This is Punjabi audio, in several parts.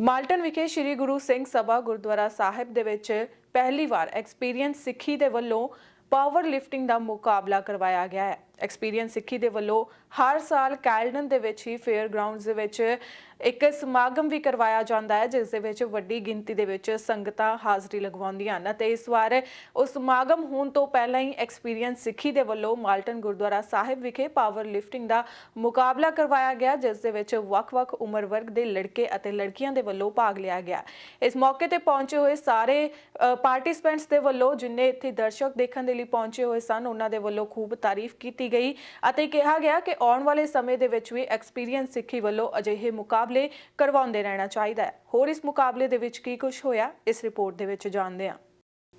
ਮਾਲਟਨ ਵਿਖੇ ਸ੍ਰੀ ਗੁਰੂ ਸਿੰਘ ਸਭਾ ਗੁਰਦੁਆਰਾ ਸਾਹਿਬ ਦੇ ਵਿੱਚ ਪਹਿਲੀ ਵਾਰ ਐਕਸਪੀਰੀਅੰਸ ਸਿੱਖੀ ਦੇ ਵੱਲੋਂ ਪਾਵਰ ਲਿਫਟਿੰਗ ਦਾ ਮੁਕਾਬਲਾ ਕਰਵਾਇਆ ਗਿਆ ਹੈ। ਐਕਸਪੀਰੀਅੰਸ ਸਿੱਖੀ ਦੇ ਵੱਲੋਂ ਹਰ ਸਾਲ ਕੈਲਡਨ ਦੇ ਵਿੱਚ ਹੀ ਫੇਅਰ ਗਰਾਊਂਡਸ ਦੇ ਵਿੱਚ ਇੱਕ ਸਮਾਗਮ ਵੀ ਕਰਵਾਇਆ ਜਾਂਦਾ ਹੈ, ਜਿਸ ਦੇ ਵਿੱਚ ਵੱਡੀ ਗਿਣਤੀ ਦੇ ਵਿੱਚ ਸੰਗਤਾਂ ਹਾਜ਼ਰੀ ਲਗਵਾਉਂਦੀਆਂ ਹਨ ਤੇ ਇਸ ਵਾਰ ਉਸ ਸਮਾਗਮ ਹੋਣ ਤੋਂ ਪਹਿਲਾਂ ਹੀ ਐਕਸਪੀਰੀਅੰਸ ਸਿੱਖੀ ਦੇ ਵੱਲੋਂ ਮਾਲਟਨ ਗੁਰਦੁਆਰਾ ਸਾਹਿਬ ਵਿਖੇ ਪਾਵਰ ਲਿਫਟਿੰਗ ਦਾ ਮੁਕਾਬਲਾ ਕਰਵਾਇਆ ਗਿਆ, ਜਿਸ ਦੇ ਵਿੱਚ ਵੱਖ-ਵੱਖ ਉਮਰ ਵਰਗ ਦੇ ਲੜਕੇ ਅਤੇ ਲੜਕੀਆਂ ਦੇ ਵੱਲੋਂ ਭਾਗ ਲਿਆ ਗਿਆ। ਇਸ ਮੌਕੇ ਤੇ ਪਹੁੰਚੇ ਹੋਏ ਸਾਰੇ ਪਾਰਟਿਸਪੈਂਟਸ ਦੇ ਵੱਲੋਂ ਜਿੰਨੇ ਇੱਥੇ ਦਰਸ਼ਕ ਦੇਖਣ ਦੇ ਲਈ ਪਹੁੰਚੇ ਹੋਏ ਸਨ, ਉਹਨਾਂ ਦੇ ਵੱਲੋਂ ਖੂਬ ਤਾਰੀਫ ਕੀਤੀ ਗਈ ਅਤੇ ਕਿਹਾ ਗਿਆ ਕਿ ਆਉਣ ਵਾਲੇ ਸਮੇਂ ਦੇ ਵਿੱਚ ਵੀ ਐਕਸਪੀਰੀਅੰਸ ਸਿੱਖੀ ਵੱਲੋਂ ਅਜਿਹੇ ਮੁਕਾਬਲੇ ਕਰਵਾਉਂਦੇ ਰਹਿਣਾ ਚਾਹੀਦਾ ਹੈ। ਹੋਰ ਇਸ ਮੁਕਾਬਲੇ ਦੇ ਵਿੱਚ ਕੀ ਕੁਝ ਹੋਇਆ? ਇਸ ਰਿਪੋਰਟ ਦੇ ਵਿੱਚ ਜਾਣਦੇ ਹਾਂ।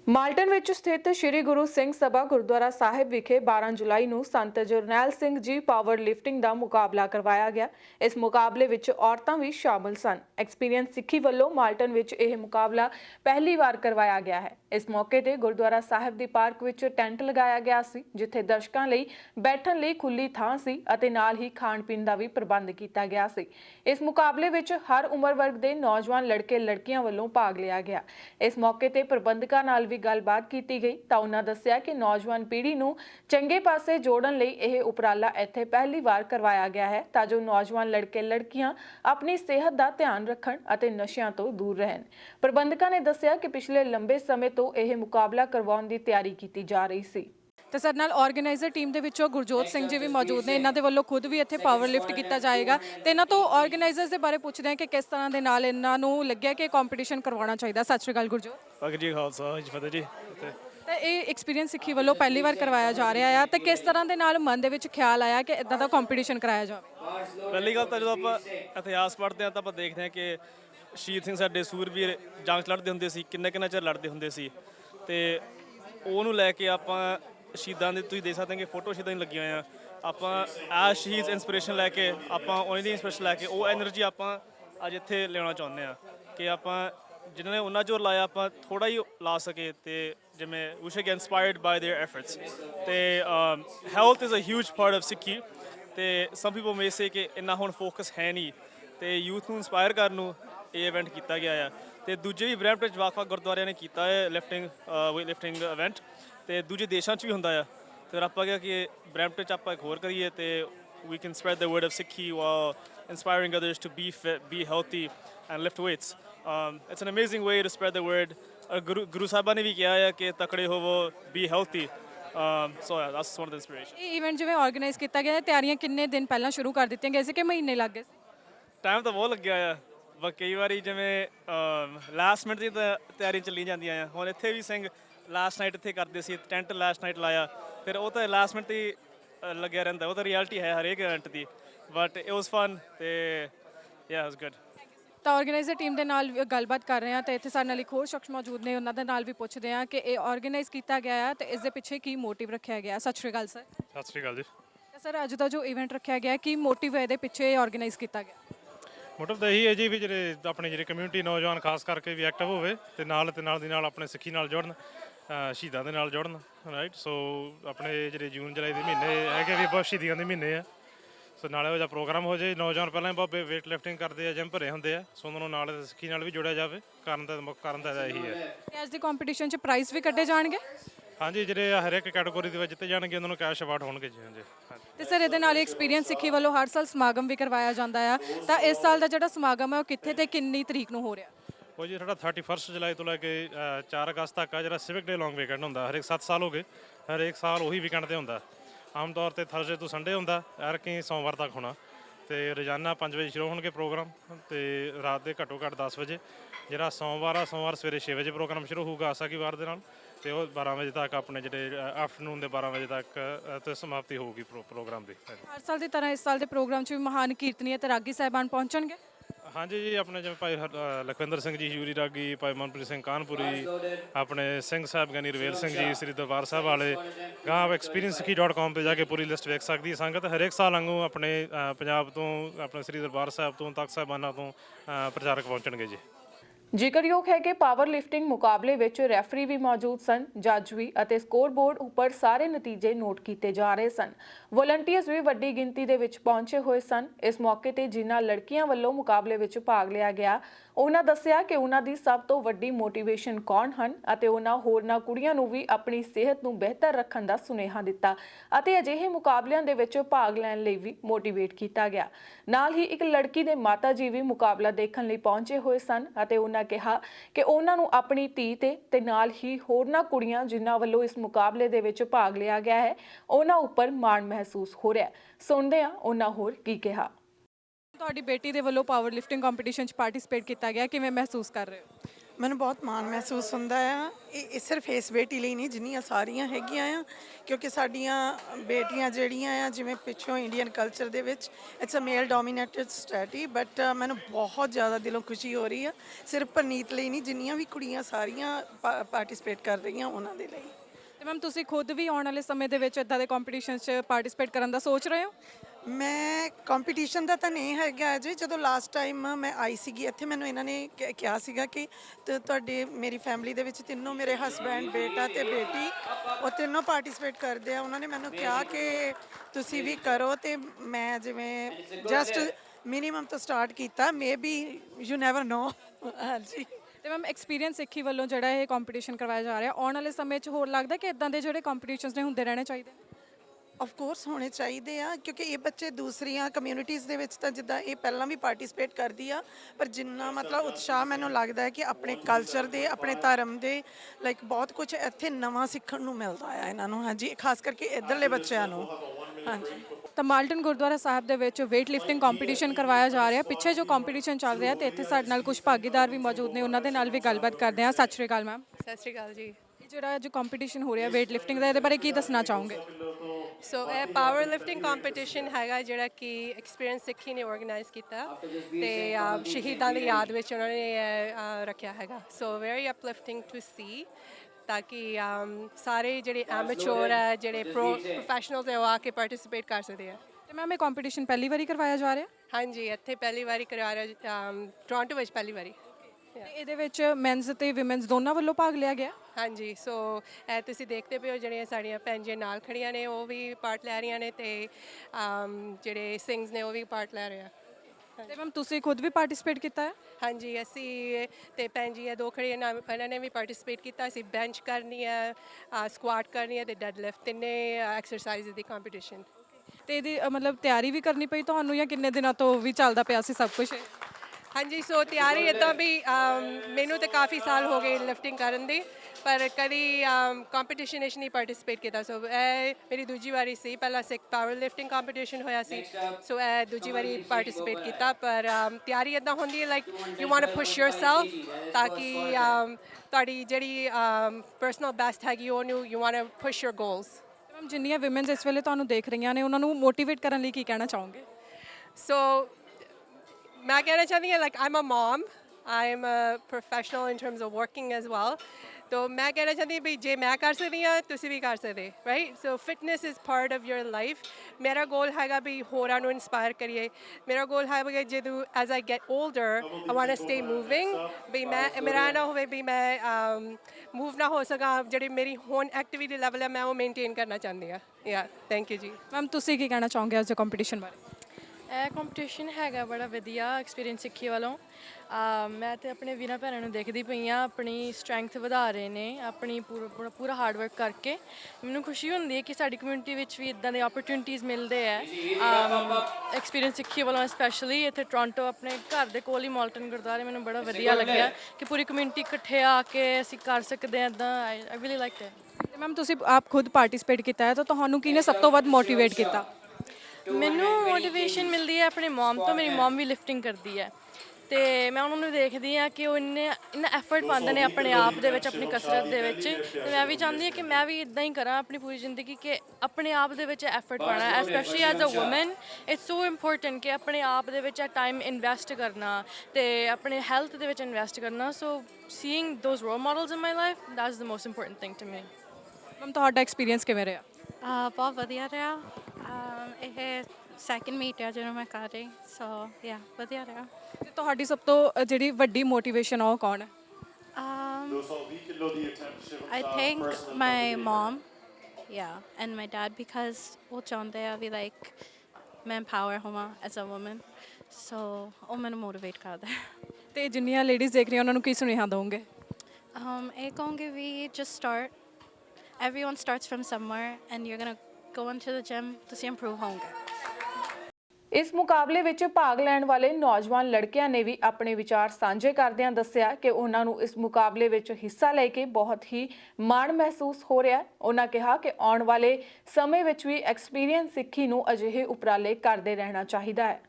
ਮਾਲਟਨ ਵਿੱਚ ਸਥਿਤ ਸ੍ਰੀ ਗੁਰੂ ਸਿੰਘ ਸਭਾ ਗੁਰਦੁਆਰਾ ਸਾਹਿਬ ਵਿਖੇ 12 ਜੁਲਾਈ ਨੂੰ ਸੰਤ ਜਰਨੈਲ ਸਿੰਘ ਜੀ ਪਾਵਰ ਲਿਫਟਿੰਗ ਦਾ ਮੁਕਾਬਲਾ ਕਰਵਾਇਆ ਗਿਆ। ਇਸ ਮੁਕਾਬਲੇ ਵਿੱਚ ਔਰਤਾਂ ਵੀ ਸ਼ਾਮਲ ਸਨ। ਐਕਸਪੀਰੀਅੰਸ ਸਿੱਖੀ ਵੱਲੋਂ ਮਾਲਟਨ ਵਿੱਚ ਇਹ ਮੁਕਾਬਲਾ ਪਹਿਲੀ ਵਾਰ ਕਰਵਾਇਆ ਗਿਆ ਹੈ। ਇਸ ਮੌਕੇ ਤੇ ਗੁਰਦੁਆਰਾ ਸਾਹਿਬ ਦੀ ਪਾਰਕ ਵਿੱਚ ਟੈਂਟ ਲਗਾਇਆ ਗਿਆ ਸੀ, ਜਿੱਥੇ ਦਰਸ਼ਕਾਂ ਲਈ ਬੈਠਣ ਲਈ ਖੁੱਲੀ ਥਾਂ ਸੀ ਅਤੇ ਨਾਲ ਹੀ ਖਾਣ ਪੀਣ ਦਾ ਵੀ ਪ੍ਰਬੰਧ ਕੀਤਾ ਗਿਆ ਸੀ। ਇਸ ਮੁਕਾਬਲੇ ਵਿੱਚ ਹਰ ਉਮਰ ਵਰਗ ਦੇ ਨੌਜਵਾਨ ਲੜਕੇ ਲੜਕੀਆਂ ਵੱਲੋਂ ਭਾਗ ਲਿਆ ਗਿਆ। ਇਸ ਮੌਕੇ ਤੇ ਪ੍ਰਬੰਧਕਾਂ ਨਾਲ ਵੀ ਗੱਲਬਾਤ ਕੀਤੀ ਗਈ ਤਾਂ ਉਹਨਾਂ ਦੱਸਿਆ ਕਿ ਨੌਜਵਾਨ ਪੀੜ੍ਹੀ ਨੂੰ ਚੰਗੇ ਪਾਸੇ ਜੋੜਨ ਲਈ ਇਹ ਉਪਰਾਲਾ ਇੱਥੇ ਪਹਿਲੀ ਵਾਰ ਕਰਵਾਇਆ ਗਿਆ ਹੈ ਤਾਂ ਜੋ ਨੌਜਵਾਨ ਲੜਕੇ ਲੜਕੀਆਂ ਆਪਣੀ ਸਿਹਤ ਦਾ ਧਿਆਨ ਰੱਖਣ ਅਤੇ ਨਸ਼ਿਆਂ ਤੋਂ ਦੂਰ ਰਹਿਣ। ਪ੍ਰਬੰਧਕਾਂ ਨੇ ਦੱਸਿਆ ਕਿ ਪਿਛਲੇ ਲੰਬੇ ਸਮੇਂ ਤੋਂ ਇਹ ਮੁਕਾਬਲਾ ਕਰਵਾਉਣ ਦੀ ਤਿਆਰੀ ਕੀਤੀ ਜਾ ਰਹੀ ਸੀ। ਤੇ ਸਰ ਨਾਲ ਆਰਗੇਨਾਈਜ਼ਰ ਟੀਮ ਦੇ ਵਿੱਚੋਂ ਗੁਰਜੋਤ ਸਿੰਘ ਜੀ ਵੀ ਮੌਜੂਦ ਨੇ। ਇਹਨਾਂ ਦੇ ਵੱਲੋਂ ਖੁਦ ਵੀ ਇੱਥੇ ਪਾਵਰ ਲਿਫਟ ਕੀਤਾ ਜਾਏਗਾ। ਤੇ ਇਹਨਾਂ ਤੋਂ ਆਰਗੇਨਾਈਜ਼ਰਸ ਦੇ ਬਾਰੇ ਪੁੱਛਦੇ ਹਾਂ ਕਿ ਕਿਸ ਤਰ੍ਹਾਂ ਦੇ ਨਾਲ ਇਹਨਾਂ ਨੂੰ ਲੱਗਿਆ ਕਿ ਕੰਪੀਟੀਸ਼ਨ ਕਰਵਾਉਣਾ ਚਾਹੀਦਾ। ਸਤਿ ਸ਼੍ਰੀ ਅਕਾਲ ਗੁਰਜੋਤ। ਵਾਹਿਗੁਰੂ ਜੀ ਖਾਲਸਾ ਜੀ ਫਤਿਹ ਜੀ। ਤੇ ਇਹ ਐਕਸਪੀਰੀਅੰਸ ਸਿੱਖੀ ਵੱਲੋਂ ਪਹਿਲੀ ਵਾਰ ਕਰਵਾਇਆ ਜਾ ਰਿਹਾ ਆ। ਤੇ ਕਿਸ ਤਰ੍ਹਾਂ ਦੇ ਨਾਲ ਮਨ ਦੇ ਵਿੱਚ ਖਿਆਲ ਆਇਆ ਕਿ ਇਦਾਂ ਦਾ ਕੰਪੀਟੀਸ਼ਨ ਕਰਾਇਆ ਜਾਵੇ? ਪਹਿਲੀ ਗੱਲ ਤਾਂ ਜਦੋਂ ਆਪਾਂ ਇਤਿਹਾਸ ਪੜ੍ਹਦੇ ਹਾਂ ਤਾਂ ਆਪਾਂ ਦੇਖਦੇ ਹਾਂ ਕਿ ਸ਼ਹੀਦ ਸਿੰਘ ਸਾਡੇ ਸੂਰਬੀਰ ਜੰਗ ਲੜਦੇ ਹੁੰਦੇ ਸੀ ਕਿੰਨੇ ਕਿੰਨਾ ਚਿਰ ਲੜਦੇ ਹੁੰਦੇ ਸੀ। ਤੇ ਉਹਨੂੰ ਲੈ ਕੇ ਆਪਾਂ ਸ਼ਹੀਦਾਂ ਦੇ ਤੁਸੀਂ ਦੇਖ ਸਕਦੇ ਕਿ ਫੋਟੋ ਸ਼ਹੀਦਾਂ ਦੀ ਲੱਗੀਆਂ ਹੋਈਆਂ। ਆਪਾਂ ਆ ਸ਼ਹੀਦ ਇਨਸਪੀਰੇਸ਼ਨ ਲੈ ਕੇ, ਆਪਾਂ ਉਹਨਾਂ ਦੀ ਇਨਸਪੀਰੇਸ਼ਨ ਲੈ ਕੇ, ਉਹ એનર્ਜੀ ਆਪਾਂ ਅੱਜ ਇੱਥੇ ਲੈਣਾ ਚਾਹੁੰਦੇ ਆ ਕਿ ਆਪਾਂ ਜਿਨ੍ਹਾਂ ਨੇ ਉਹਨਾਂ 'ਚੋਂ ਲਾਇਆ, ਆਪਾਂ ਥੋੜਾ ਹੀ ਲਾ ਸਕੇ ਤੇ ਜਿਵੇਂ we should get inspired by their efforts ਤੇ health is a huge part of Sikhi ਤੇ ਸਮ ਪੀਪਲ ਮੇ ਸੇ ਕਿ ਇੰਨਾ ਹੁਣ ਫੋਕਸ ਹੈ ਨਹੀਂ। ਤੇ ਯੂਥ ਨੂੰ ਇਨਸਪਾਇਰ ਕਰਨ ਨੂੰ ਇਹ ਇਵੈਂਟ ਕੀਤਾ ਗਿਆ ਆ। ਤੇ ਦੂਜੇ ਵੀ ਬ੍ਰੈਂਪਟਨ ਚ ਵੱਖ ਗੁਰਦੁਆਰਿਆਂ ਨੇ ਕੀਤਾ ਹੈ ਲਿਫਟਿੰਗ ਵੇਟ ਲਿਫਟਿੰਗ ਇਵੈਂਟ ਤੇ ਦੂਜੇ ਦੇਸ਼ਾਂ 'ਚ ਵੀ ਹੁੰਦਾ ਆ ਤੇ ਫਿਰ ਆਪਾਂ ਕਿਹਾ ਕਿ ਬ੍ਰੈਂਪਟਨ 'ਚ ਆਪਾਂ ਇੱਕ ਹੋਰ ਕਰੀਏ ਤੇ we can spread the word of Sikhi while inspiring others to be fit, be healthy, and lift weights. Um, it's an amazing way to spread the word. Uh, Guru, Guru Sahaba ਨੇ ਵੀ ਕਿਹਾ ਹੈ ਕਿ ਤਕੜੇ ਹੋਵੋ be healthy. Um, so yeah, that's one of the inspiration. ਇਹ ਇਵੈਂਟ ਜਿਵੇਂ ਆਰਗੇਨਾਈਜ਼ ਕੀਤਾ ਗਿਆ ਹੈ ਤਿਆਰੀਆਂ ਕਿੰਨੇ ਦਿਨ ਪਹਿਲਾਂ ਸ਼ੁਰੂ ਕਰ ਦਿੱਤੀਆਂ ਗਈਆਂ ਸੀ ਕਿ ਮਹੀਨੇ ਲੱਗ ਗਏ ਸੀ ਟਾਈਮ ਤਾਂ ਬਹੁਤ ਲੱਗਿਆ ਆ ਬਸ ਕਈ ਵਾਰੀ ਜਿਵੇਂ ਲਾਸਟ ਮਿੰਟ ਦੀ ਤਾਂ ਤਿਆਰੀ ਚੱਲੀ ਜਾਂਦੀਆਂ ਆ ਹੁਣ ਇੱਥੇ ਵੀ ਸਿੰਘ ਲਾਸਟ ਨਾਈਟ ਇੱਥੇ ਕਰਦੇ ਸੀ ਟੈਂਟ ਲਾਸਟ ਨਾਈਟ ਲਾਇਆ। ਫਿਰ ਉਹ ਤਾਂ ਲਾਸਟ ਮਿੰਟ ਹੀ ਅ, ਲੱਗਿਆ ਰਹਿੰਦਾ ਉਹ ਤਾਂ ਰਿਐਲਿਟੀ ਹੈ ਹਰੇਕ ਇਵੈਂਟ ਦੀ। ਬਟ ਇਟ ਵਾਸ ਫਨ ਤੇ ਯਾ ਇਟ ਵਾਸ ਗੁੱਡ ਤਾਂ ਆਰਗੇਨਾਈਜ਼ਰ ਟੀਮ ਦੇ ਨਾਲ ਵੀ ਗੱਲਬਾਤ ਕਰ ਰਹੇ ਹਾਂ ਤੇ ਇੱਥੇ ਸਾਡੇ ਨਾਲ ਇੱਕ ਹੋਰ ਸ਼ਖਸ ਮੌਜੂਦ ਨੇ ਉਹਨਾਂ ਦੇ ਨਾਲ ਵੀ ਪੁੱਛਦੇ ਹਾਂ ਕਿ ਇਹ ਆਰਗੇਨਾਈਜ਼ ਕੀਤਾ ਗਿਆ ਹੈ ਤੇ ਇਸ ਦੇ ਪਿੱਛੇ ਕੀ ਮੋਟਿਵ ਰੱਖਿਆ ਗਿਆ। ਸਤਿ ਸ਼੍ਰੀ ਅਕਾਲ ਸਰ ਸਤਿ ਸ਼੍ਰੀ ਅਕਾਲ ਜੀ। ਤਾਂ ਸਰ ਅੱਜ ਦਾ ਜੋ ਇਵੈਂਟ ਰੱਖਿਆ ਗਿਆ ਕੀ ਮੋਟਿਵ ਹੈ ਇਹਦੇ ਪਿੱਛੇ ਆਰਗੇਨਾਈਜ਼ ਕੀਤਾ ਗਿਆ? ਮੋਟਿਵ ਤਾਂ ਇਹੀ ਹੈ ਜੀ ਵੀ ਜਿਹੜੇ ਆਪਣੀ ਜਿਹੜੀ ਕਮਿਊਨਿਟੀ ਨੌਜਵਾਨ ਖਾਸ ਕਰਕੇ ਵੀ ਐਕਟਿਵ ਹੋਵੇ ਤੇ ਨਾਲ ਤੇ ਨਾਲ ਦੀ ਨਾਲ ਆਪਣੇ ਸਿੱਖੀ ਨਾਲ ਜੁੜਨ। ਅ, ਸ਼ਹੀਦਾਂ ਦੇ ਨਾਲ ਜੁੜਨ ਰਾਈਟ ਸੋ ਆਪਣੇ ਜਿਹੜੇ ਜੂਨ ਜੁਲਾਈ ਦੇ ਮਹੀਨੇ ਹੈਗੇ ਵੀ ਬਹੁਤ ਸ਼ਹੀਦੀਆਂ ਦੇ ਮਹੀਨੇ ਆ। ਸੋ ਨਾਲੇ ਉਹ ਜਿਹਾ ਪ੍ਰੋਗਰਾਮ ਹੋ ਜਾਏ ਨੌਜਵਾਨ ਪਹਿਲਾਂ ਹੀ ਬਹੁਤ ਵੇਟ ਲਿਫਟਿੰਗ ਕਰਦੇ ਆ ਜਿਮ ਭਰੇ ਹੁੰਦੇ ਆ। ਸੋ ਉਹਨਾਂ ਨੂੰ ਨਾਲ ਸਿੱਖੀ ਨਾਲ ਵੀ ਜੋੜਿਆ ਜਾਵੇ ਕਾਰਨ ਦਾ ਮੁੱਖ ਕਾਰਨ ਤਾਂ ਇਹੀ ਹੈ ਤੇ ਅੱਜ ਦੀ ਕੰਪੀਟੀਸ਼ਨ 'ਚ ਪ੍ਰਾਈਜ਼ ਵੀ ਕੱਢੇ ਜਾਣਗੇ? ਹਾਂਜੀ ਜਿਹੜੇ ਹਰ ਇੱਕ ਕੈਟਾਗਰੀ ਦੇ ਵਿੱਚ ਜਿੱਤੇ ਜਾਣਗੇ ਉਹਨਾਂ ਨੂੰ ਕੈਸ਼ ਅਵਾਰਡ ਹੋਣਗੇ ਜੀ ਹਾਂਜੀ। ਹਾਂਜੀ ਤੇ ਸਰ ਇਹਦੇ ਨਾਲ ਐਕਸਪੀਰੀਅੰਸ ਸਿੱਖੀ ਵੱਲੋਂ ਹਰ ਸਾਲ ਸਮਾਗਮ ਵੀ ਕਰਵਾਇਆ ਜਾਂਦਾ ਆ। ਤਾਂ ਇਸ ਸਾਲ ਦਾ ਜਿਹੜਾ ਸਮਾਗਮ ਹੈ ਉਹ ਕਿੱਥੇ ਤੇ ਕਿੰਨੀ ਤਰੀਕ ਨੂੰ ਹੋ ਰਿਹਾ? ਉਹ ਜੀ ਸਾਡਾ 31 ਜੁਲਾਈ ਤੋਂ ਲੈ ਕੇ ਅ, 4 ਅਗਸਤ ਤੱਕ ਆ ਜਿਹੜਾ ਸਿਵਿਕ ਡੇ ਲੌਂਗ ਵੀਕਐਂਡ ਹੁੰਦਾ ਹਰੇਕ 7 ਸਾਲ ਹੋ ਗਏ ਹਰੇਕ ਸਾਲ ਉਹੀ ਵੀਕਐਂਡ ਤੇ ਹੁੰਦਾ। ਆਮ ਤੌਰ ਤੇ ਥਰਸਡੇ ਤੋਂ ਸੰਡੇ ਹੁੰਦਾ ਯਾਰ ਕੀ ਸੋਮਵਾਰ ਤੱਕ ਹੋਣਾ। ਤੇ ਰੋਜ਼ਾਨਾ 5 ਵਜੇ ਸ਼ੁਰੂ ਹੋਣਗੇ ਪ੍ਰੋਗਰਾਮ ਤੇ ਰਾਤ ਦੇ ਘੱਟੋ ਘੱਟ 10 ਵਜੇ। ਜਿਹੜਾ ਸੋਮਵਾਰ ਆ ਸੋਮਵਾਰ ਸਵੇਰੇ 6 ਵਜੇ ਪ੍ਰੋਗਰਾਮ ਸ਼ੁਰੂ ਹੋਊਗਾ ਆਸਾ ਕੀ ਵਾਰ ਦੇ ਨਾਲ ਤੇ ਉਹ 12 ਵਜੇ ਤੱਕ ਆਪਣੇ ਜਿਹੜੇ ਆਫਟਰਨੂਨ ਦੇ 12 ਵਜੇ ਤੱਕ ਅ, ਤੇ ਸਮਾਪਤੀ ਹੋਊਗੀ ਪ੍ਰੋ- ਪ੍ਰੋਗਰਾਮ ਦੀ। ਹਰ ਸਾਲ ਦੀ ਤਰ੍ਹਾਂ ਇਸ ਸਾਲ ਦੇ ਪ੍ਰੋਗਰਾਮ 'ਚ ਵੀ ਮਹਾਨ ਕੀਰਤਨੀਏ ਤੇ ਰਾਗੀ ਸਾਹਿਬਾਨ ਪਹੁੰਚਣਗੇ। ਹਾਂਜੀ ਜੀ ਆਪਣੇ ਜਿਵੇਂ ਭਾਈ ਹਰ- ਅ, ਲਖਵਿੰਦਰ ਸਿੰਘ ਜੀ ਹਜੂਰੀ ਰਾਗੀ ਭਾਈ ਮਨਪ੍ਰੀਤ ਸਿੰਘ ਕਾਨਪੁਰੀ ਆਪਣੇ ਸਿੰਘ ਸਾਹਿਬ ਗਨੀ ਰਵੇਲ ਸਿੰਘ ਜੀ ਸ੍ਰੀ ਦਰਬਾਰ ਸਾਹਿਬ ਵਾਲੇ ਗਾਂ experienceski.com ਤੇ ਜਾ ਕੇ ਪੂਰੀ ਲਿਸਟ ਵੇਖ ਸਕਦੀ ਹੈ। ਸੰਗਤ ਹਰੇਕ ਸਾਲ ਵਾਂਗੂ ਆਪਣੇ ਅ, ਪੰਜਾਬ ਤੋਂ ਆਪਣੇ ਸ੍ਰੀ ਦਰਬਾਰ ਸਾਹਿਬ ਤੋਂ ਤਖਤ ਸਾਹਿਬਾਨਾਂ ਤੋਂ ਅ, ਪ੍ਰਚਾਰਕ ਪਹੁੰਚਣਗੇ ਜੀ। ਜ਼ਿਕਰਯੋਗ ਹੈ ਕਿ ਪਾਵਰ ਲਿਫਟਿੰਗ ਮੁਕਾਬਲੇ ਵਿੱਚ ਰੈਫਰੀ ਵੀ ਮੌਜੂਦ ਸਨ, ਜੱਜ ਵੀ ਅਤੇ ਸਕੋਰ ਬੋਰਡ ਉੱਪਰ ਸਾਰੇ ਨਤੀਜੇ ਨੋਟ ਕੀਤੇ ਜਾ ਰਹੇ ਸਨ। ਵੋਲੰਟੀਅਰਸ ਵੀ ਵੱਡੀ ਗਿਣਤੀ ਦੇ ਵਿੱਚ ਪਹੁੰਚੇ ਹੋਏ ਸਨ। ਇਸ ਮੌਕੇ ਤੇ ਜਿਨ੍ਹਾਂ ਲੜਕੀਆਂ ਵੱਲੋਂ ਮੁਕਾਬਲੇ ਵਿੱਚ ਭਾਗ ਲਿਆ ਗਿਆ, ਉਹਨਾਂ ਦੱਸਿਆ ਕਿ ਉਹਨਾਂ ਦੀ ਸਭ ਤੋਂ ਵੱਡੀ ਮੋਟੀਵੇਸ਼ਨ ਕੌਣ ਹਨ ਅਤੇ ਉਹਨਾਂ ਹੋਰਨਾਂ ਕੁੜੀਆਂ ਨੂੰ ਵੀ ਆਪਣੀ ਸਿਹਤ ਨੂੰ ਬਿਹਤਰ ਰੱਖਣ ਦਾ ਸੁਨੇਹਾ ਦਿੱਤਾ ਅਤੇ ਅਜਿਹੇ ਮੁਕਾਬਲਿਆਂ ਦੇ ਵਿੱਚ ਭਾਗ ਲੈਣ ਲਈ ਵੀ ਮੋਟੀਵੇਟ ਕੀਤਾ ਗਿਆ। ਨਾਲ ਹੀ ਇੱਕ ਲੜਕੀ ਦੇ ਮਾਤਾ ਜੀ ਵੀ ਮੁਕਾਬਲਾ ਦੇਖਣ ਲਈ ਪਹੁੰਚੇ ਹੋਏ ਸਨ ਅਤੇ ਉਹਨਾਂ ਕਿਹਾ ਕਿ ਉਹਨਾਂ ਨੂੰ ਆਪਣੀ ਧੀ ਤੇ ਤੇ ਨਾਲ ਹੀ ਹੋਰਨਾਂ ਕੁੜੀਆਂ ਜਿਨ੍ਹਾਂ ਵੱਲੋਂ ਇਸ ਮੁਕਾਬਲੇ ਦੇ ਵਿੱਚ ਭਾਗ ਲਿਆ ਗਿਆ ਹੈ, ਉਹਨਾਂ ਉੱਪਰ ਮਾਣ ਮਹਿਸੂਸ ਹੋ ਰਿਹਾ ਸੁਣਦੇ ਹਾਂ ਉਹਨਾਂ ਹੋਰ ਕੀ ਕਿਹਾ। ਤੁਹਾਡੀ ਬੇਟੀ ਦੇ ਵੱਲੋਂ ਪਾਵਰ ਲਿਫਟਿੰਗ ਕੰਪੀਟੀਸ਼ਨ 'ਚ ਪਾਰਟਿਸਿਪੇਟ ਕੀਤਾ ਗਿਆ, ਕਿਵੇਂ ਮਹਿਸੂਸ ਕਰ ਰਹੇ ਹੋ? ਮੈਨੂੰ ਬਹੁਤ ਮਾਣ ਮਹਿਸੂਸ ਹੁੰਦਾ ਆ। ਇਹ ਸਿਰਫ ਇਸ ਬੇਟੀ ਲਈ ਨਹੀਂ, ਜਿੰਨੀਆਂ ਸਾਰੀਆਂ ਹੈਗੀਆਂ ਆ, ਕਿਉਂਕਿ ਸਾਡੀਆਂ ਬੇਟੀਆਂ ਜਿਹੜੀਆਂ ਆ, ਜਿਵੇਂ ਪਿੱਛੋਂ ਇੰਡੀਅਨ ਕਲਚਰ ਦੇ ਵਿੱਚ it's a male dominated society but ਮੈਨੂੰ ਬਹੁਤ ਜ਼ਿਆਦਾ ਦਿਲੋਂ ਖੁਸ਼ੀ ਹੋ ਰਹੀ ਆ। ਸਿਰਫ ਪਰਨੀਤ ਲਈ ਨਹੀਂ, ਜਿੰਨੀਆਂ ਵੀ ਕੁੜੀਆਂ ਸਾਰੀਆਂ ਪਾਰਟਿਸਿਪੇਟ ਕਰ ਰਹੀਆਂ ਉਹਨਾਂ ਦੇ ਲਈ। ਤੇ ਮੈਮ, ਤੁਸੀਂ ਖੁਦ ਵੀ ਆਉਣ ਵਾਲੇ ਸਮੇਂ ਦੇ ਵਿੱਚ ਇਦਾਂ ਦੇ ਕੰਪੀਟੀਸ਼ਨਸ 'ਚ ਪਾਰਟਿਸਿਪੇਟ ਕਰਨ ਦਾ ਸੋਚ ਰਹੇ ਹੋ? ਮੈਂ ਕੰਪੀਟੀਸ਼ਨ ਦਾ ਤਾਂ ਨਹੀਂ ਹੈਗਾ ਜੀ ਜਦੋਂ ਲਾਸਟ ਟਾਈਮ ਮੈਂ ਆਈ ਸੀਗੀ, ਇੱਥੇ ਮੈਨੂੰ ਇਹਨਾਂ ਨੇ ਕ, ਕਿਹਾ ਸੀਗਾ ਕਿ ਤ- ਤੁਹਾਡੇ, ਮੇਰੀ ਫੈਮਿਲੀ ਦੇ ਵਿੱਚ ਤਿੰਨੋਂ ਮੇਰੇ ਹਸਬੈਂਡ ਬੇਟਾ ਤੇ ਬੇਟੀ, ਉਹ ਤਿੰਨੋਂ ਪਾਰਟਿਸਿਪੇਟ ਕਰਦੇ ਆ। ਉਹਨਾਂ ਨੇ ਮੈਨੂੰ ਕਿਹਾ ਕਿ ਤੁਸੀਂ ਵੀ ਕਰੋ ਤੇ ਮੈਂ ਜਿਵੇਂ ਜਸਟ ਮਿਨੀਮਮ ਤੋਂ ਸਟਾਰਟ ਕੀਤਾ। ਮੇਬੀ ਯੂ ਨੈਵਰ ਨੋ ਹਾਂਜੀ। ਤੇ ਮੈਮ ਐਕਸਪੀਰੀਅੰਸ ਸਿੱਖੀ ਵੱਲੋਂ ਜਿਹੜਾ ਇਹ ਕੰਪੀਟੀਸ਼ਨ ਕਰਵਾਇਆ ਜਾ ਰਿਹਾ, ਆਉਣ ਵਾਲੇ ਸਮੇਂ 'ਚ ਹੋਰ ਲੱਗਦਾ ਕਿ ਇਦਾਂ ਦੇ ਜਿਹੜੇ ਕੰਪੀਟੀਸ਼ਨਸ ਨੇ ਹੁੰਦੇ ਰਹਿਣੇ ਚਾਹੀਦੇ ਆਫ ਕੋਰਸ ਹੋਣੇ ਚਾਹੀਦੇ ਆ ਕਿਉਂਕਿ ਇਹ ਬੱਚੇ ਦੂਸਰੀਆਂ ਕਮਿਊਨਿਟੀਜ਼ ਦੇ ਵਿੱਚ ਤਾਂ ਜਿੱਦਾਂ ਇਹ ਪਹਿਲਾਂ ਵੀ ਪਾਰਟਿਸਿਪੇਟ ਕਰਦੀ ਆ ਪਰ ਜਿੰਨਾ ਮਤਲਬ ਉਤਸ਼ਾਹ ਮੈਨੂੰ ਲੱਗਦਾ ਹੈ ਕਿ ਆਪਣੇ ਕਲਚਰ ਦੇ ਆਪਣੇ ਧਰਮ ਦੇ ਲਾਈਕ ਬਹੁਤ ਕੁਝ ਇੱਥੇ ਨਵਾਂ ਸਿੱਖਣ ਨੂੰ ਮਿਲਦਾ ਆ ਇਹਨਾਂ ਨੂੰ ਹਾਂਜੀ ਖਾਸ ਕਰਕੇ ਇਧਰਲੇ ਬੱਚਿਆਂ ਨੂੰ। ਹਾਂਜੀ। ਤਾਂ ਮਾਲਟਨ ਗੁਰਦੁਆਰਾ ਸਾਹਿਬ ਦੇ ਵਿੱਚ weight lifting ਕੰਪੀਟੀਸ਼ਨ ਕਰਵਾਇਆ ਜਾ ਰਿਹਾ। ਪਿੱਛੇ ਜੋ ਕੰਪੀਟੀਸ਼ਨ ਚੱਲ ਰਿਹਾ ਤੇ ਇੱਥੇ ਸਾਡੇ ਨਾਲ ਕੁਝ ਭਾਗੀਦਾਰ ਵੀ ਮੌਜੂਦ ਨੇ ਉਹਨਾਂ ਦੇ ਨਾਲ ਵੀ ਗੱਲਬਾਤ ਕਰਦੇ ਹਾਂ। ਸਤਿ ਸ਼੍ਰੀ ਅਕਾਲ ਮੈਮ ਸਤਿ ਸ਼੍ਰੀ ਅਕਾਲ ਜੀ। ਇਹ ਜਿਹੜਾ ਜੋ ਕੰਪੀਟੀਸ਼ਨ ਹੋ ਰਿਹਾ weight lifting ਦਾ ਇਹਦੇ ਬਾਰੇ ਕੀ ਦੱਸਣਾ ਚਾਹੋਗੇ? ਸੋ ਇਹ ਪਾਵਰ ਲਿਫਟਿੰਗ ਕੰਪੀਟੀਸ਼ਨ ਹੈਗਾ ਜਿਹੜਾ ਕਿ ਐਕਸਪੀਰੀਅੰਸ ਸਿੱਖੀ ਨੇ ਆਰਗੇਨਾਈਜ਼ ਕੀਤਾ। ਤੇ ਅਹ, ਸ਼ਹੀਦਾਂ ਦੀ ਯਾਦ ਵਿੱਚ ਉਹਨਾਂ ਨੇ ਇਹ ਰੱਖਿਆ ਹੈਗਾ। ਸੋ ਵੈਰੀ ਅਪਲਿਫਟਿੰਗ ਟੂ ਸੀ ਤਾਂ ਕਿ ਸਾਰੇ ਜਿਹੜੇ ਐਮੇਚੋਰ ਹੈ ਜਿਹੜੇ ਪ੍ਰੋ ਪ੍ਰੋਫੈਸ਼ਨਲਸ ਹੈ ਉਹ ਆ ਕੇ ਪਾਰਟਿਸਿਪੇਟ ਕਰ ਸਕਦੇ ਆ। ਤੇ ਮੈਮ ਇਹ ਕੰਪੀਟੀਸ਼ਨ ਪਹਿਲੀ ਵਾਰੀ ਕਰਵਾਇਆ ਜਾ ਰਿਹਾ? ਹਾਂਜੀ ਇੱਥੇ ਪਹਿਲੀ ਵਾਰੀ ਕਰਾ ਰਿਹਾ ਟੋਰਾਂਟੋ ਵਿੱਚ ਪਹਿਲੀ ਵਾਰੀ। ਤੇ ਇਹਦੇ ਵਿੱਚ ਮੈਨਸ ਤੇ ਔਮਨਸ ਦੋਨਾਂ ਵੱਲੋਂ ਭਾਗ ਲਿਆ ਗਿਆ? ਹਾਂਜੀ ਸੋ ਇਹ ਤੁਸੀਂ ਦੇਖਦੇ ਪਏ ਹੋ ਜਿਹੜੀਆਂ ਸਾਡੀਆਂ ਭੈਣ ਜੀ ਨਾਲ ਖੜੀਆਂ ਨੇ ਉਹ ਵੀ ਪਾਰਟ ਲੈ ਰਹੀਆਂ ਨੇ ਤੇ ਅਮ, ਜਿਹੜੇ ਸਿੰਗਸ ਨੇ ਉਹ ਵੀ ਪਾਰਟ ਲੈ ਰਹੇ ਆ। ਤੇ ਮੈਮ ਤੁਸੀਂ ਖੁਦ ਵੀ ਪਾਰਟਿਸਿਪੇਟ ਕੀਤਾ ਹੈ? ਹਾਂਜੀ ਅਸੀਂ ਤੇ ਭੈਣ ਜੀ ਇਹ ਦੋ ਖੜੀਆਂ ਨਾਲ ਇਹਨਾਂ ਨੇ ਵੀ ਪਾਰਟਿਸਿਪੇਟ ਕੀਤਾ ਅਸੀਂ ਬੈਂਚ ਕਰਨੀ ਹੈ ਸਕੁਆਟ ਕਰਨੀ ਹੈ ਤੇ ਡੈਡ ਲਿਫਟ ਤਿੰਨੇ ਐਕਸਰਸਾਈਜ਼ ਦੀ ਕੰਪੀਟੀਸ਼ਨ ਤੇ ਇਹਦੀ ਅ, ਮਤਲਬ ਤਿਆਰੀ ਵੀ ਕਰਨੀ ਪਈ ਤੁਹਾਨੂੰ ਜਾਂ ਕਿੰਨੇ ਦਿਨਾਂ ਤੋਂ ਵੀ ਚੱਲਦਾ ਪਿਆ ਸੀ ਸਭ ਕੁਝ ਹਾਂਜੀ ਸੋ ਤਿਆਰੀ ਇਦਾਂ ਵੀ ਅਮ, ਮੈਨੂੰ ਤੇ ਕਾਫੀ ਸਾਲ ਹੋ ਗਏ ਲਿਫਟਿੰਗ ਕਰਨ ਦੀ ਪਰ ਕਦੀ ਕੰਪੀਟੀਸ਼ਨ ਵਿੱਚ ਨਹੀਂ ਪਾਰਟਿਸਿਪੇਟ ਕੀਤਾ। ਸੋ ਇਹ ਮੇਰੀ ਦੂਜੀ ਵਾਰੀ ਸੀ। ਪਹਿਲਾਂ ਸਿੱਖ ਪਾਵਰ ਲਿਫਟਿੰਗ ਕੰਪੀਟੀਸ਼ਨ ਹੋਇਆ ਸੀ। ਸੋ ਇਹ ਦੂਜੀ ਵਾਰੀ ਪਾਰਟਿਸਿਪੇਟ ਕੀਤਾ। ਪਰ ਤਿਆਰੀ ਇਦਾਂ ਹੁੰਦੀ ਹੈ like you want to push yourself ਤਾਂ ਕਿ ਤੁਹਾਡੀ ਜਿਹੜੀ ਪਰਸਨਲ ਬੈਸਟ ਹੈਗੀ ਉਹਨੂੰ you want to push your goals ma'am ਜਿੰਨੀਆਂ ਔਮਨਸ ਇਸ ਵੇਲੇ ਤੁਹਾਨੂੰ ਦੇਖ ਰਹੀਆਂ ਨੇ ਉਹਨਾਂ ਨੂੰ ਮੋਟੀਵੇਟ ਕਰਨ ਲਈ ਕੀ ਕਹਿਣਾ ਚਾਹੋਗੇ? So, ਮੈਂ ਕਹਿਣਾ ਚਾਹੁੰਦੀ ਹਾਂ like I'm a mom. I'm a professional in terms of working as well. ਤੋ ਮੈਂ ਕਹਿਣਾ ਚਾਹੁੰਦੀ ਵੀ ਜੇ ਮੈਂ ਕਰ ਸਕਦੀ ਹਾਂ, ਤੁਸੀਂ ਵੀ ਕਰ ਸਕਦੇ right so fitness is part of your life ਮੇਰਾ ਗੋਲ ਹੈਗਾ ਵੀ ਹੋਰਾਂ ਨੂੰ ਇਨਸਪਾਇਰ ਕਰੀਏ। ਮੇਰਾ ਗੋਲ ਹੈ ਕਿ ਜਦੋਂ as I get older I want to stay moving ਵੀ ਮੈਂ, ਮੇਰਾ ਨਾ ਹੋਵੇ ਵੀ ਮੈਂ ਮੂਵ ਨਾ ਹੋ ਸਕਾਂ। ਜਿਹੜੀ ਮੇਰੀ ਹੁਣ ਐਕਟੀਵਿਟੀ ਲੈਵਲ ਹੈ ਮੈਂ ਉਹ ਮੇਨਟੇਨ ਕਰਨਾ ਚਾਹੁੰਦੀ ਹਾਂ। ਯਾ ਥੈਂਕ ਯੂ ਜੀ। ਮੈਮ ਤੁਸੀਂ ਕੀ ਕਹਿਣਾ ਚਾਹੋਗੇ ਅੱਜ ਦੇ ਕੰਪੀਟੀਸ਼ਨ ਬਾਰੇ? ਇਹ ਕੰਪੀਟੀਸ਼ਨ ਹੈਗਾ ਬੜਾ ਵਧੀਆ ਐਕਸਪੀਰੀਅੰਸ ਸਿੱਖੀ ਵੱਲੋਂ। ਅਹ ਮੈਂ ਤੇ ਆਪਣੇ ਵੀਰਾਂ ਭੈਣਾਂ ਨੂੰ ਦੇਖਦੀ ਪਈ ਆ ਆਪਣੀ ਸਟਰੈਂਥ ਵਧਾ ਰਹੇ ਨੇ ਆਪਣੀ ਪੂਰਾ ਪੂਰਾ- ਪੂਰਾ ਹਾਰਡ ਵਰਕ ਕਰਕੇ। ਮੈਨੂੰ ਖੁਸ਼ੀ ਹੁੰਦੀ ਹੈ ਕਿ ਸਾਡੀ ਕਮਿਊਨਿਟੀ ਵਿੱਚ ਵੀ ਇਦਾਂ ਦੇ ਓਪਰਚੁਨਿਟੀਜ਼ ਮਿਲਦੇ ਆ। ਐਕਸਪੀਰੀਅੰਸ ਸਿੱਖੀ ਵੱਲੋਂ ਸਪੈਸ਼ਲੀ ਇੱਥੇ ਟੋਰਾਂਟੋ ਆਪਣੇ ਘਰ ਦੇ ਕੋਲ ਹੀ ਮੌਲਟਨ ਗੁਰਦੁਆਰੇ ਮੈਨੂੰ ਬੜਾ ਵਧੀਆ ਲੱਗਿਆ ਕਿ ਪੂਰੀ ਕਮਿਊਨਿਟੀ ਇਕੱਠੇ ਆ ਕੇ ਅਸੀਂ ਕਰ ਸਕਦੇ ਆ ਇਦਾਂ। I really like it ma'am ਤੁਸੀਂ ਆਪ ਖੁਦ ਪਾਰਟਿਸਿਪੇਟ ਕੀਤਾ ਹੈ ਤਾਂ ਤੁਹਾਨੂੰ ਕਿਹਨੇ ਸਭ ਤੋਂ ਵੱਧ ਮੋਟੀਵੇਟ ਕੀਤਾ? ਮੈਨੂੰ ਮੋਟੀਵੇਸ਼ਨ ਮਿਲਦੀ ਹੈ ਆਪਣੇ ਮਮ ਤੋਂ ਮੇਰੀ ਮਮ ਵੀ ਲਿਫਟਿੰਗ ਕਰਦੀ ਹੈ। ਤੇ ਮੈਂ ਉਹਨਾਂ ਨੂੰ ਦੇਖਦੀ ਆ ਕਿ ਉਹ ਇੰਨੇ ਇੰਨਾ ਐਫਰਟ ਪਾਉਂਦੇ ਨੇ ਆਪਣੇ ਆਪ ਦੇ ਵਿੱਚ ਆਪਣੀ ਕਸਰਤ ਦੇ ਵਿੱਚ। ਤੇ ਮੈਂ ਵੀ ਚਾਹੁੰਦੀ ਹਾਂ ਕਿ ਮੈਂ ਵੀ ਇਦਾਂ ਹੀ ਕਰਾਂ ਆਪਣੀ ਪੂਰੀ ਜ਼ਿੰਦਗੀ ਕਿ ਆਪਣੇ ਆਪ ਦੇ ਵਿੱਚ ਐਫਰਟ ਪਾਣਾ especially as a woman it's so important ਕਿ ਆਪਣੇ ਆਪ ਦੇ ਵਿੱਚ ਟਾਈਮ ਇਨਵੈਸਟ ਕਰਨਾ ਤੇ ਆਪਣੇ ਹੈਲਥ ਦੇ ਵਿੱਚ ਇਨਵੈਸਟ ਕਰਨਾ। So seeing those role models in my life that's the most important thing to me ma'am ਤੁਹਾਡਾ ਐਕਸਪੀਰੀਅੰਸ ਕਿਵੇਂ ਰਿਹਾ? ਆ ਬਹੁਤ ਵਧੀਆ ਰਿਹਾ। ਇਹ ਸੈਕਿੰਡ ਮੀਟ ਆ ਜਦੋਂ ਮੈਂ ਕਰ ਰਹੀ ਸੋ ਯਾ ਵਧੀਆ ਰਿਹਾ। ਤੇ ਤੁਹਾਡੀ ਸਭ ਤੋਂ ਅ, ਜਿਹੜੀ ਵੱਡੀ ਮੋਟੀਵੇਸ਼ਨ ਆ ਉਹ ਕੌਣ ਹੈ? Um, I think my mom, yeah, and my dad because ਉਹ ਚਾਹੁੰਦੇ ਆ ਵੀ ਲਾਈਕ ਮੈਂ empower ਹੋਵਾਂ ਐਜ਼ ਅ ਵੂਮਨ ਸੋ ਉਹ ਮੈਨੂੰ ਮੋਟੀਵੇਟ ਕਰਦਾ ਹੈ ਤੇ ਜਿੰਨੀਆਂ ਲੇਡੀਜ਼ ਦੇਖ ਰਹੀਆਂ ਉਹਨਾਂ ਨੂੰ ਕੀ ਸੁਨੇਹਾ ਦੋਗੇ? Um, ਇਹ ਕਹੂੰਗੀ ਵੀ just start everyone starts from somewhere and you're gonna go into the gym ਤੁਸੀਂ improve ਹੋਵੋਗੇ। ਇਸ ਮੁਕਾਬਲੇ ਵਿੱਚ ਭਾਗ ਲੈਣ ਵਾਲੇ ਨੌਜਵਾਨ ਲੜਕਿਆਂ ਨੇ ਵੀ ਆਪਣੇ ਵਿਚਾਰ ਸਾਂਝੇ ਕਰਦਿਆਂ ਦੱਸਿਆ ਕਿ ਉਹਨਾਂ ਨੂੰ ਇਸ ਮੁਕਾਬਲੇ ਵਿੱਚ ਹਿੱਸਾ ਲੈ ਕੇ ਬਹੁਤ ਹੀ ਮਾਣ ਮਹਿਸੂਸ ਹੋ ਰਿਹਾ ਹੈ। ਉਹਨਾਂ ਕਿਹਾ ਕਿ ਆਉਣ ਵਾਲੇ ਸਮੇਂ ਵਿੱਚ ਵੀ ਐਕਸਪੀਰੀਅੰਸ ਸਿੱਖੀ ਨੂੰ ਅਜਿਹੇ ਉਪਰਾਲੇ ਕਰਦੇ ਰਹਿਣਾ ਚਾਹੀਦਾ ਹੈ।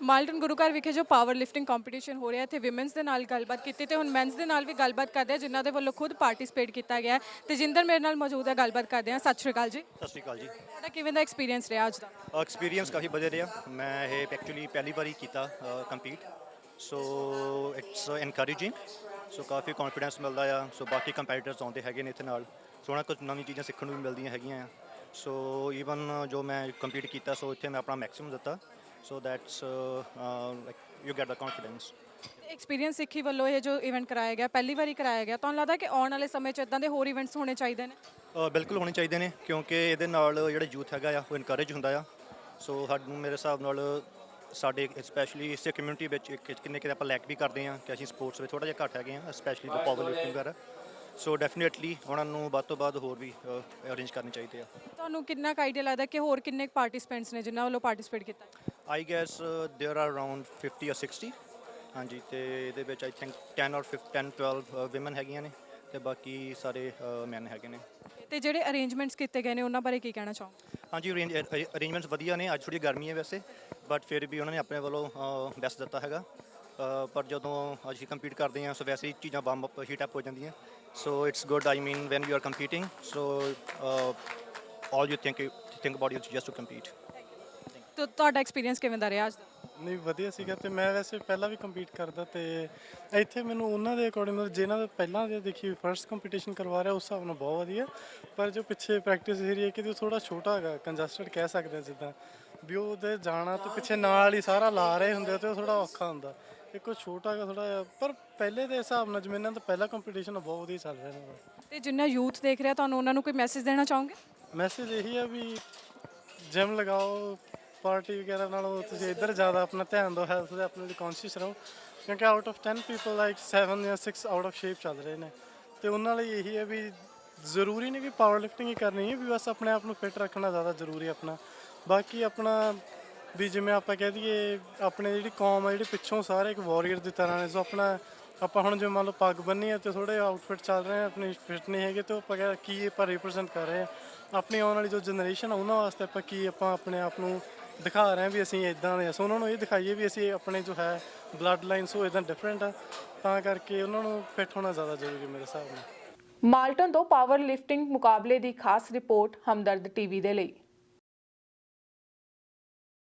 ਮਾਲਟਨ ਗੁਰੂ ਘਰ ਵਿਖੇ ਜੋ ਪਾਵਰ ਲਿਫਟਿੰਗ ਕੰਪੀਟੀਸ਼ਨ ਹੋ ਰਿਹਾ ਇੱਥੇ ਵਿਮਨਸ ਦੇ ਨਾਲ ਗੱਲਬਾਤ ਕੀਤੀ ਤੇ ਹੁਣ ਮੈਨਸ ਦੇ ਨਾਲ ਵੀ ਗੱਲਬਾਤ ਕਰਦੇ ਆ ਜਿਨ੍ਹਾਂ ਦੇ ਵੱਲੋਂ ਖੁਦ ਪਾਰਟਿਸਿਪੇਟ ਕੀਤਾ ਗਿਆ ਹੈ। ਤੇ ਜਿੰਦਰ ਮੇਰੇ ਨਾਲ ਮੌਜੂਦ ਹੈ ਗੱਲਬਾਤ ਕਰਦੇ ਆ ਸਤਿ ਸ਼੍ਰੀ ਅਕਾਲ ਜੀ। ਸਤਿ ਸ਼੍ਰੀ ਅਕਾਲ ਜੀ। ਤੁਹਾਡਾ ਕਿਵੇਂ ਦਾ ਐਕਸਪੀਰੀਅੰਸ ਰਿਹਾ ਅੱਜ ਦਾ? ਐਕਸਪੀਰੀਅੰਸ ਕਾਫੀ ਵਧੀਆ ਰਿਹਾ। ਮੈਂ ਇਹ ਐਕਚੁਅਲੀ ਪਹਿਲੀ ਵਾਰੀ ਕੀਤਾ compete so it's encouraging so coffee confidence ਮਿਲਦਾ ਆ। ਸੋ ਬਾਕੀ ਕੰਪੀਟੀਟਰਸ ਆਉਂਦੇ ਹੈਗੇ ਨੇ ਇੱਥੇ ਨਾਲ। ਸੋਹਣਾ ਕੁਝ ਨਵੀਂ ਚੀਜ਼ਾਂ ਸਿੱਖਣ ਨੂੰ ਵੀ ਮਿਲਦੀਆਂ ਹੈਗੀਆਂ ਆ। ਸੋ ਈਵਨ ਜੋ ਮੈਂ ਕੰਪੀਟ ਕੀਤਾ ਸੋ ਇੱਥੇ ਮੈਂ ਆਪਣਾ ਮੈਕਸਿਮਮ ਦਿੱਤਾ। So that's like you get the confidence experience Sikhi ਵੱਲੋਂ ਇਹ ਜੋ ਇਵੈਂਟ ਕਰਾਇਆ ਗਿਆ ਪਹਿਲੀ ਵਾਰੀ ਕਰਾਇਆ ਗਿਆ ਤੁਹਾਨੂੰ ਲੱਗਦਾ ਕਿ ਆਉਣ ਵਾਲੇ ਸਮੇਂ 'ਚ ਇਦਾਂ ਦੇ ਹੋਰ ਇਵੈਂਟਸ ਹੋਣੇ ਚਾਹੀਦੇ ਨੇ? ਅ, ਬਿਲਕੁਲ ਹੋਣੇ ਚਾਹੀਦੇ ਨੇ ਕਿਉਂਕਿ ਇਹਦੇ ਨਾਲ ਜਿਹੜਾ ਯੂਥ ਹੈਗਾ ਆ ਉਹ ਇਨਕਰੇਜ ਹੁੰਦਾ ਆ। ਸੋ ਸਾਨੂੰ ਮੇਰੇ ਹਿਸਾਬ ਨਾਲ ਸਾਡੇ ਸਪੈਸ਼ਲੀ ਇਸੇ ਕਮਿਊਨਿਟੀ ਵਿੱਚ ਇੱਕ ਕਿੰਨੇ ਕਿਤੇ ਆਪਾਂ ਲੈਕ ਵੀ ਕਰਦੇ ਆ ਕਿ ਅਸੀਂ ਸਪੋਰਟਸ ਵਿੱਚ ਥੋੜਾ ਜਿਹਾ ਘੱਟ ਹੈਗੇ ਆ ਸਪੈਸ਼ਲੀ ਪਾਵਰ ਲਿਫਟਿੰਗ ਵਗੈਰਾ। ਸੋ ਡੈਫੀਨਿਟਲੀ ਉਹਨਾਂ ਨੂੰ ਵੱਧ ਤੋਂ ਵੱਧ ਹੋਰ ਵੀ ਅਰੇਂਜ ਕਰਨੇ ਚਾਹੀਦੇ ਆ ਤੁਹਾਨੂੰ ਕਿੰਨਾ ਕੁ ਆਈਡੀਆ ਲੱਗਦਾ ਕਿ ਹੋਰ ਕਿੰਨੇ ਪਾਰਟਿਸਪੈਂਟਸ ਨੇ ਜਿਨ੍ਹਾਂ ਵੱਲੋਂ ਪਾਰਟਿਸਿਪੇਟ ਕੀਤਾ I guess there are around 50 or 60 ਹਾਂਜੀ ਤੇ ਇਹਦੇ ਵਿੱਚ ਆਈ ਥਿੰਕ 10 ਔਰ 10 12 ਔਮਨ ਹੈਗੀਆਂ ਨੇ ਤੇ ਬਾਕੀ ਸਾਰੇ ਮੈਨ ਹੈਗੇ ਨੇ ਤੇ ਜਿਹੜੇ ਅਰੇਂਜਮੈਂਟਸ ਕੀਤੇ ਗਏ ਨੇ ਉਹਨਾਂ ਬਾਰੇ ਕੀ ਕਹਿਣਾ ਚਾਹੋ ਹਾਂਜੀ ਅਰੇਂਜਮੈਂਟਸ ਵਧੀਆ ਨੇ ਅੱਜ ਥੋੜੀ ਗਰਮੀ ਹੈ ਵੈਸੇ ਬਟ ਫਿਰ ਵੀ ਉਹਨਾਂ ਨੇ ਆਪਣੇ ਵੱਲੋਂ ਬੈਸਟ ਦਿੱਤਾ ਹੈਗਾ ਅ, ਪਰ ਜਦੋਂ ਅਸੀਂ ਕੰਪੀਟ ਕਰਦੇ ਹਾਂ ਸੋ ਵੈਸੇ ਹੀ ਚੀਜ਼ਾਂ ਬੰਬ ਅਪ ਹੀਟ ਅਪ ਹੋ ਜਾਂਦੀਆਂ। So it's good I mean when you are competing so all you think think about you just to compete ਤੇ ਤੁਹਾਡਾ ਐਕਸਪੀਰੀਅੰਸ ਕਿਵੇਂ ਦਾ ਰਿਹਾ ਅੱਜ ਦਾ? ਨਹੀਂ ਵਧੀਆ ਸੀਗਾ ਤੇ ਮੈਂ ਵੈਸੇ ਪਹਿਲਾਂ ਵੀ ਕੰਪੀਟ ਕਰਦਾ ਤੇ ਇੱਥੇ ਮੈਨੂੰ ਉਹਨਾਂ ਦੇ ਅਕੋਰਡਿੰਗ ਜਿਹਨਾਂ ਦਾ ਪਹਿਲਾਂ ਦੇ ਦੇਖੀ ਫਰਸਟ ਕੰਪੀਟੀਸ਼ਨ ਕਰਵਾ ਰਿਹਾ ਉਸ ਹਿਸਾਬ ਨਾਲ ਬਹੁਤ ਵਧੀਆ। ਪਰ ਜੋ ਪਿੱਛੇ ਪ੍ਰੈਕਟਿਸ ਏਰੀਆ ਕਿ ਉਹ ਥੋੜਾ ਛੋਟਾ ਹੈਗਾ ਕੰਜਸਟਡ ਕਹਿ ਸਕਦੇ ਹਾਂ ਜਿੱਦਾਂ ਵੀ ਉਹਦੇ ਜਾਣਾ ਤੇ ਪਿੱਛੇ ਨਾਲ ਹੀ ਸਾਰਾ ਲਾ ਰਹੇ ਹੁੰਦੇ ਤੇ ਉਹ ਥੋੜਾ ਔਖਾ ਹੁੰਦਾ। ਇੱਕੋ ਛੋਟਾ ਹੈਗਾ ਥੋੜਾ ਪਰ ਪਹਿਲੇ ਦੇ ਹਿਸਾਬ ਨਾਲ ਜਿਵੇਂ ਇਹਨਾਂ ਦਾ ਪਹਿਲਾ ਕੰਪੀਟੀਸ਼ਨ ਬਹੁਤ ਵਧੀਆ ਚੱਲ ਰਿਹਾ ਇਹਨਾਂ ਦਾ। ਤੇ ਜਿੰਨਾ ਯੂਥ ਦੇਖ ਰਿਹਾ ਤੁਹਾਨੂੰ ਉਹਨਾਂ ਨੂੰ ਕੋਈ ਮੈਸੇਜ ਦੇਣਾ ਚਾਹੋਗੇ? ਮੈਸੇਜ ਇਹੀ ਆ ਵੀ ਜਿਮ ਲਗਾਓ ਪਾਰਟੀ ਵਗੈਰਾ ਨਾਲੋਂ ਤੁਸੀਂ ਇੱਧਰ ਜ਼ਿਆਦਾ ਆਪਣਾ ਧਿਆਨ ਦਿਓ ਹੈਲਥ ਦੇ ਆਪਣੇ ਲਈ ਕੌਨਸ਼ੀਅਸ ਰਹੋ। ਕਿਉਂਕਿ ਆਊਟ ਆਫ 10 ਪੀਪਲ ਲਾਈਕ 7 ਜਾਂ 6 ਆਊਟ ਆਫ ਸ਼ੇਪ ਚੱਲ ਰਹੇ ਨੇ। ਤੇ ਉਹਨਾਂ ਲਈ ਇਹੀ ਹੈ ਵੀ ਜ਼ਰੂਰੀ ਨਹੀਂ ਕਿ ਪਾਵਰ ਲਿਫਟਿੰਗ ਹੀ ਕਰਨੀ ਹੈ ਵੀ ਬਸ ਆਪਣੇ ਆਪ ਨੂੰ ਫਿਟ ਰੱਖਣਾ ਜ਼ਿਆਦਾ ਜ਼ਰੂਰੀ ਹੈ ਆਪਣਾ। ਬਾਕੀ ਆਪਣਾ ਵੀ ਜਿਵੇਂ ਆਪਾਂ ਕਹਿ ਦਈਏ, ਆਪਣੇ ਜਿਹੜੀ ਕੌਮ ਆ, ਜਿਹੜੀ ਪਿੱਛੋਂ ਸਾਰੇ ਇੱਕ ਵਾਰੀਅਰ ਦੀ ਤਰ੍ਹਾਂ ਨੇ ਸੋ ਆਪਣਾ, ਆਪਾਂ ਹੁਣ ਜੇ ਮੰਨ ਲਓ ਪੱਗ ਬੰਨੀ ਹੈ ਤੇ ਥੋੜੇ ਆਊਟਫਿਟ ਚੱਲ ਰਹੇ ਆ, ਆਪਣੀ ਫਿਟ ਨਹੀਂ ਹੈਗੇ ਤੇ ਉਹ ਆਪਾਂ ਕਹਿ- ਕੀ ਆਪਾਂ ਰਿਪਰੈਜ਼ੈਂਟ ਕਰ ਰਹੇ ਆ। ਆਪਣੀ ਆਉਣ ਵਾਲੀ ਜੋ ਜਨਰੇਸ਼ਨ ਆ, ਉਹਨਾਂ ਵਾਸਤੇ ਆਪਾਂ ਕੀ ਆਪਾਂ ਆਪਣੇ ਆਪ ਨੂੰ ਦਿਖਾ ਰਹੇ ਆ ਵੀ ਅਸੀਂ ਇਦਾਂ ਦੇ ਆ। ਸੋ ਉਹਨਾਂ ਨੂੰ ਇਹ ਦਿਖਾਈਏ ਵੀ ਅਸੀਂ ਆਪਣੇ ਜੋ ਹੈ ਬਲੱਡ ਲਾਈਨ ਸੋ ਇਦਾਂ ਡਿਫਰੈਂਟ ਆ। ਤਾਂ ਕਰਕੇ ਉਹਨਾਂ ਨੂੰ ਫਿੱਟ ਹੋਣਾ ਜ਼ਿਆਦਾ ਜ਼ਰੂਰੀ ਹੈ ਮੇਰੇ ਹਿਸਾਬ ਨਾਲ। ਮਾਲਟਨ ਤੋਂ ਪਾਵਰ ਲਿਫਟਿੰਗ ਮੁਕਾਬਲੇ ਦੀ ਖਾਸ ਰਿਪੋਰਟ ਹਮਦਰਦ ਟੀਵੀ ਦੇ ਲਈ।